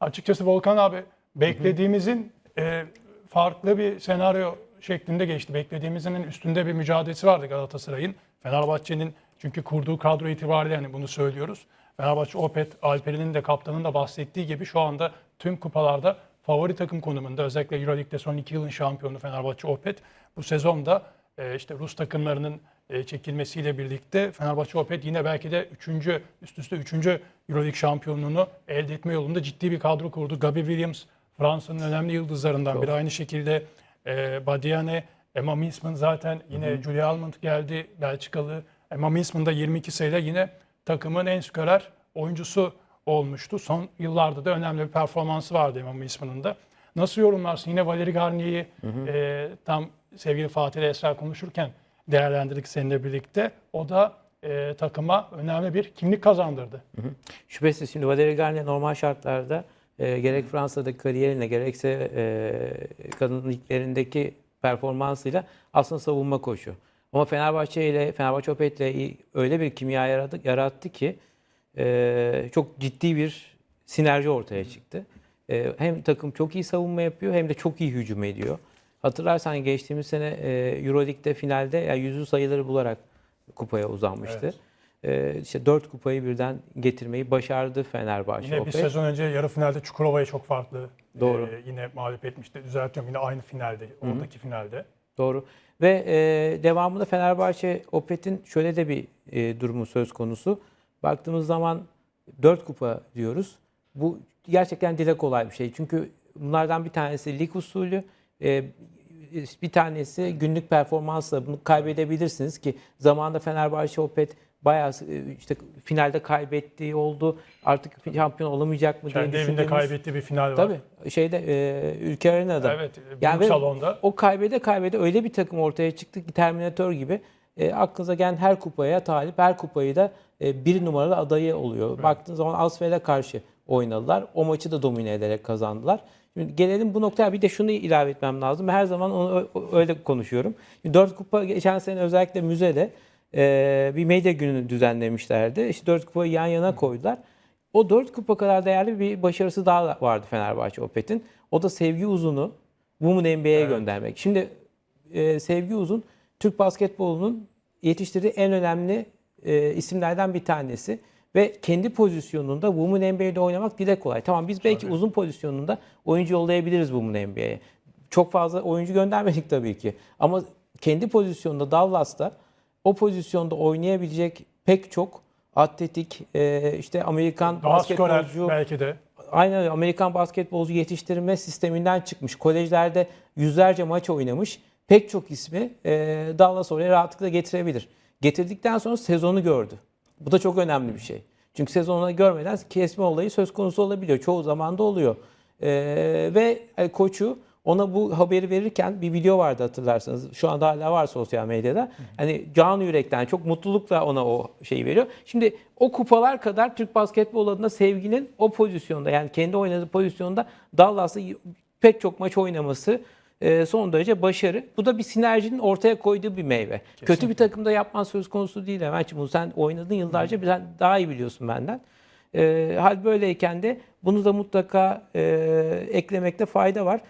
Açıkçası Volkan abi beklediğimizin e, farklı bir senaryo şeklinde geçti. Beklediğimizin üstünde bir mücadelesi vardı Galatasaray'ın. Fenerbahçe'nin çünkü kurduğu kadro itibariyle yani bunu söylüyoruz. Fenerbahçe Opet, Alper'in de kaptanın da bahsettiği gibi şu anda tüm kupalarda favori takım konumunda. Özellikle Euroleague'de son iki yılın şampiyonu Fenerbahçe Opet. Bu sezonda e, işte Rus takımlarının e, çekilmesiyle birlikte Fenerbahçe Opet yine belki de üçüncü, üst üste üçüncü Euroleague şampiyonluğunu elde etme yolunda ciddi bir kadro kurdu. Gabi Williams Fransa'nın önemli yıldızlarından biri. Aynı şekilde e, Badiane, Emma Minsman zaten yine Julia Almond geldi Belçikalı. Emma Minsman da 22 sayıyla yine takımın en skorer oyuncusu olmuştu. Son yıllarda da önemli bir performansı vardı Emma Minsman'ın da. Nasıl yorumlarsın? Yine Valeri Garnier'i e, tam sevgili Fatih ile Esra konuşurken değerlendirdik seninle birlikte. O da e, takıma önemli bir kimlik kazandırdı. Şüphesiz şimdi Valeri Garnier normal şartlarda e, gerek Fransa'daki kariyerine gerekse e, kadın liglerindeki performansıyla aslında savunma koşu. Ama Fenerbahçe ile Fenerbahçe Opet ile öyle bir kimya yarattı, yarattı ki e, çok ciddi bir sinerji ortaya çıktı. E, hem takım çok iyi savunma yapıyor hem de çok iyi hücum ediyor. Hatırlarsan geçtiğimiz sene e, Euroleague'de finalde yani yüzü sayıları bularak kupaya uzanmıştı. E, işte dört kupayı birden getirmeyi başardı Fenerbahçe. Yine bir Opet. sezon önce yarı finalde Çukurova'yı çok farklı Doğru. e, yine mağlup etmişti. Düzeltiyorum yine aynı finalde, oradaki finalde. Doğru. Ve e, devamında Fenerbahçe Opet'in şöyle de bir e, durumu söz konusu. Baktığımız zaman 4 kupa diyoruz. Bu gerçekten dile kolay bir şey. Çünkü bunlardan bir tanesi lig usulü, e, bir tanesi günlük performansla bunu kaybedebilirsiniz ki zamanında Fenerbahçe Opet bayağı e, işte finalde kaybettiği oldu. Artık şampiyon olamayacak mı diye Kendi evinde düşündüğümüz- kaybettiği bir final var. Tabii şeyde e, Ülker Arena'da. Evet, büyük Yani salonda. O kaybede kaybede öyle bir takım ortaya çıktı ki Terminator gibi e, aklınıza gelen her kupaya talip, her kupayı da e, bir numaralı adayı oluyor. Baktığın zaman Asfel'e karşı oynadılar. O maçı da domine ederek kazandılar. Şimdi gelelim bu noktaya bir de şunu ilave etmem lazım. Her zaman onu öyle konuşuyorum. Şimdi dört kupa geçen sene özellikle müzede e, bir medya günü düzenlemişlerdi. İşte dört kupayı yan yana koydular. O dört kupa kadar değerli bir başarısı daha vardı Fenerbahçe Opet'in. O da Sevgi Uzun'u Women NBA'ye göndermek. Şimdi e, Sevgi Uzun Türk basketbolunun yetiştirdiği en önemli e, isimlerden bir tanesi. Ve kendi pozisyonunda Women NBA'de oynamak dile kolay. Tamam biz belki uzun pozisyonunda oyuncu yollayabiliriz Women NBA'ye. Çok fazla oyuncu göndermedik tabii ki. Ama kendi pozisyonunda Dallas'ta o pozisyonda oynayabilecek pek çok atletik e, işte Amerikan Daha basketbolcu belki de. aynen. Amerikan basketbolcu yetiştirme sisteminden çıkmış. Kolejlerde yüzlerce maç oynamış. Pek çok ismi e, Dallas oraya rahatlıkla getirebilir. Getirdikten sonra sezonu gördü. Bu da çok önemli bir şey. Çünkü sezonu görmeden kesme olayı söz konusu olabiliyor. Çoğu zaman da oluyor. E, ve koçu ona bu haberi verirken bir video vardı hatırlarsanız. Şu anda hala var sosyal medyada. Hani can yürekten çok mutlulukla ona o şeyi veriyor. Şimdi o kupalar kadar Türk basketbol adına sevginin o pozisyonda yani kendi oynadığı pozisyonda Dallas'ta pek çok maç oynaması e, son derece başarı. Bu da bir sinerjinin ortaya koyduğu bir meyve. Kötü bir takımda yapman söz konusu değil. Hemen bunu sen oynadın yıllarca sen daha iyi biliyorsun benden. E, hal böyleyken de bunu da mutlaka e, eklemekte fayda var.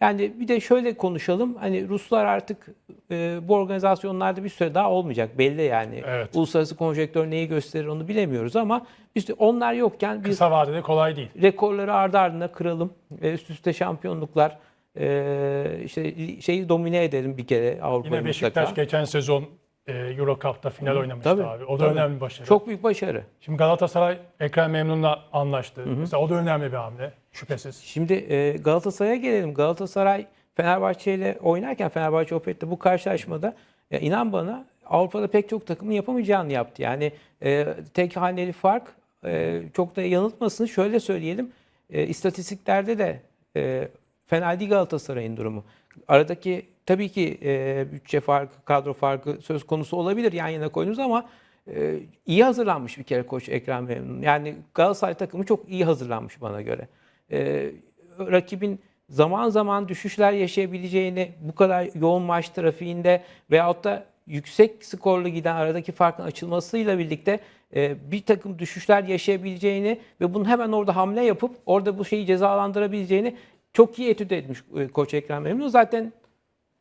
Yani bir de şöyle konuşalım. Hani Ruslar artık e, bu organizasyonlarda bir süre daha olmayacak. Belli yani. Evet. Uluslararası konjektör neyi gösterir onu bilemiyoruz ama işte onlar yokken biz Kısa vadede kolay değil. rekorları ardı ardına kıralım. E, üst üste şampiyonluklar e, işte şeyi domine edelim bir kere Avrupa'yı Yine Beşiktaş mutlaka. geçen sezon e, Euro Cup'ta final oynamıştı Tabii, abi. O da tabii. önemli bir başarı. Çok büyük başarı. Şimdi Galatasaray Ekrem Memnun'la anlaştı. Mesela o da önemli bir hamle şüphesiz. Şimdi e, Galatasaray'a gelelim. Galatasaray Fenerbahçe ile oynarken Fenerbahçe Opet'te bu karşılaşmada ya inan bana Avrupa'da pek çok takımın yapamayacağını yaptı. Yani e, tek haneli fark e, çok da yanıltmasın. Şöyle söyleyelim. E, istatistiklerde de e, fena değil Galatasaray'ın durumu. Aradaki tabii ki e, bütçe farkı, kadro farkı söz konusu olabilir yan yana koyduğunuz ama e, iyi hazırlanmış bir kere koç Ekrem Memnun. Yani Galatasaray takımı çok iyi hazırlanmış bana göre. E, rakibin zaman zaman düşüşler yaşayabileceğini bu kadar yoğun maç trafiğinde veyahut da yüksek skorlu giden aradaki farkın açılmasıyla birlikte e, bir takım düşüşler yaşayabileceğini ve bunun hemen orada hamle yapıp orada bu şeyi cezalandırabileceğini çok iyi etüt etmiş e, koç Ekrem İmamoğlu. Zaten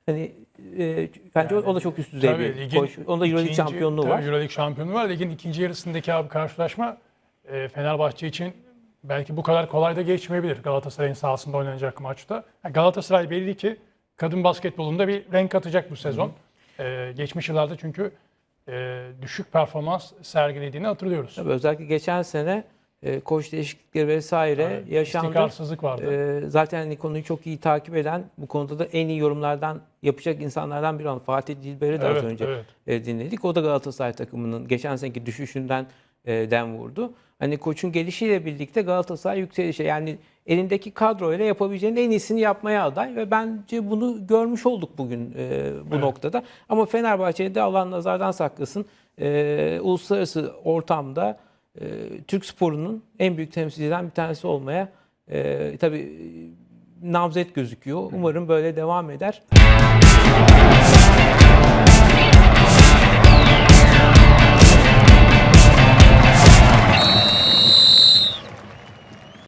hani e, bence o- o da çok üst düzey Tabii, bir ligin koç. Onda Euroleague şampiyonluğu tabii var. Euroleague şampiyonluğu var. Ligin ikinci yarısındaki abi karşılaşma e, Fenerbahçe için belki bu kadar kolay da geçmeyebilir Galatasaray'ın sahasında oynanacak maçta. Yani Galatasaray belli ki kadın basketbolunda bir renk atacak bu sezon. E, geçmiş yıllarda çünkü e, düşük performans sergilediğini hatırlıyoruz. Tabii özellikle geçen sene e, koç değişiklikleri vesaire Yani yaşandı. İstikrarsızlık vardı. Ee, zaten hani konuyu çok iyi takip eden, bu konuda da en iyi yorumlardan yapacak insanlardan biri olan Fatih Dilber'i de az Evet, önce evet. e, dinledik. O da Galatasaray takımının geçen seneki düşüşünden e, dem vurdu. Hani koçun gelişiyle birlikte Galatasaray yükselişe yani elindeki kadroyla yapabileceğinin en iyisini yapmaya aday ve bence bunu görmüş olduk bugün e, bu Evet. noktada. Ama Fenerbahçe'de de Allah nazardan saklasın. E, uluslararası ortamda e, Türk sporunun en büyük temsilcilerinden bir tanesi olmaya e, tabii e, namzet gözüküyor. Umarım böyle devam eder.